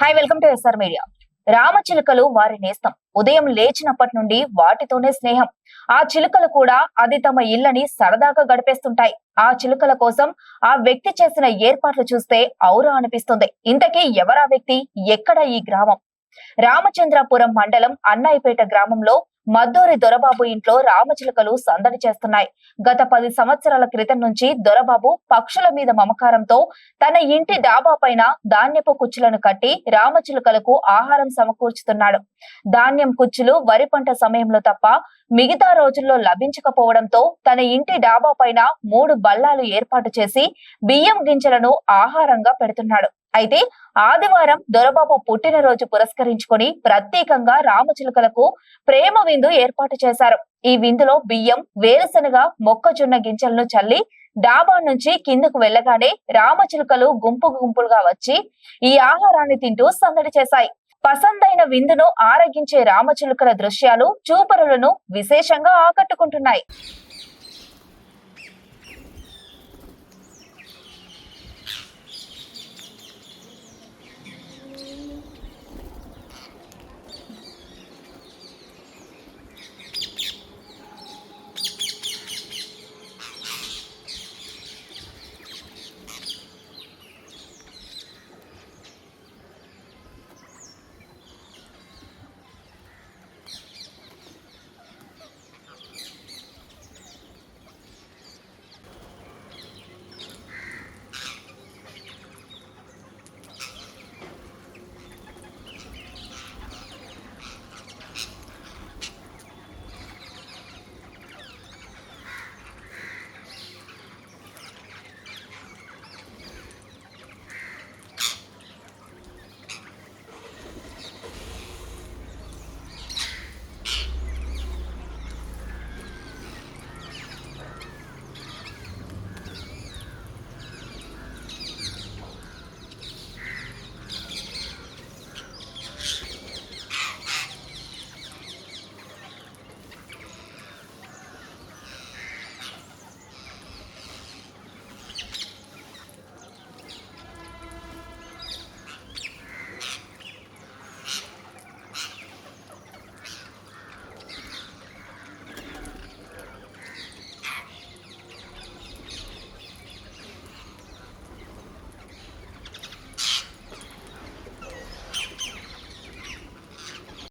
Hi welcome to SR media రామచిలుకలు వారి నేస్తం. ఉదయం లేచినప్పటి నుండి వాటితోనే స్నేహం. ఆ చిలుకలు కూడా అది తమ ఇళ్ళని సరదాగా గడిపేస్తుంటాయి. ఆ చిలుకల కోసం ఆ వ్యక్తి చేసిన ఏర్పాట్లు చూస్తే ఔరా అనిపిస్తుంది. ఇంతకీ ఎవరా వ్యక్తి? ఎక్కడ ఈ గ్రామం? రామచంద్రపురం మండలం అన్నాయిపేట గ్రామంలో మద్దూరి దొరబాబు ఇంట్లో రామచిలుకలు సందడి చేస్తున్నాయి. గత పది సంవత్సరాల క్రితం నుంచి దొరబాబు పక్షుల మీద మమకారంతో తన ఇంటి డాబా పైన ధాన్యపు కుచ్చులను కట్టి రామచిలుకలకు ఆహారం సమకూర్చుతున్నాడు. ధాన్యం కుచ్చులు వరి పంట సమయంలో తప్ప మిగతా రోజుల్లో లభించకపోవడంతో తన ఇంటి డాబా పైన మూడు బల్లాలు ఏర్పాటు చేసి బియ్యం గింజలను ఆహారంగా పెడుతున్నాడు. అయితే ఆదివారం దొరబాబు పుట్టినరోజు పురస్కరించుకొని ప్రత్యేకంగా రామచిలుకలకు ప్రేమ విందు ఏర్పాటు చేశారు. ఈ విందులో బియ్యం వేరుశనగ మొక్కజొన్న గింజలను చల్లి డాబా నుంచి కిందకు వెళ్ళగానే రామచిలుకలు గుంపు గుంపులుగా వచ్చి ఈ ఆహారాన్ని తింటూ సందడి చేశాయి. పసందైన విందును ఆరగించే రామచిలుకల దృశ్యాలు చూపరులను విశేషంగా ఆకట్టుకుంటున్నాయి.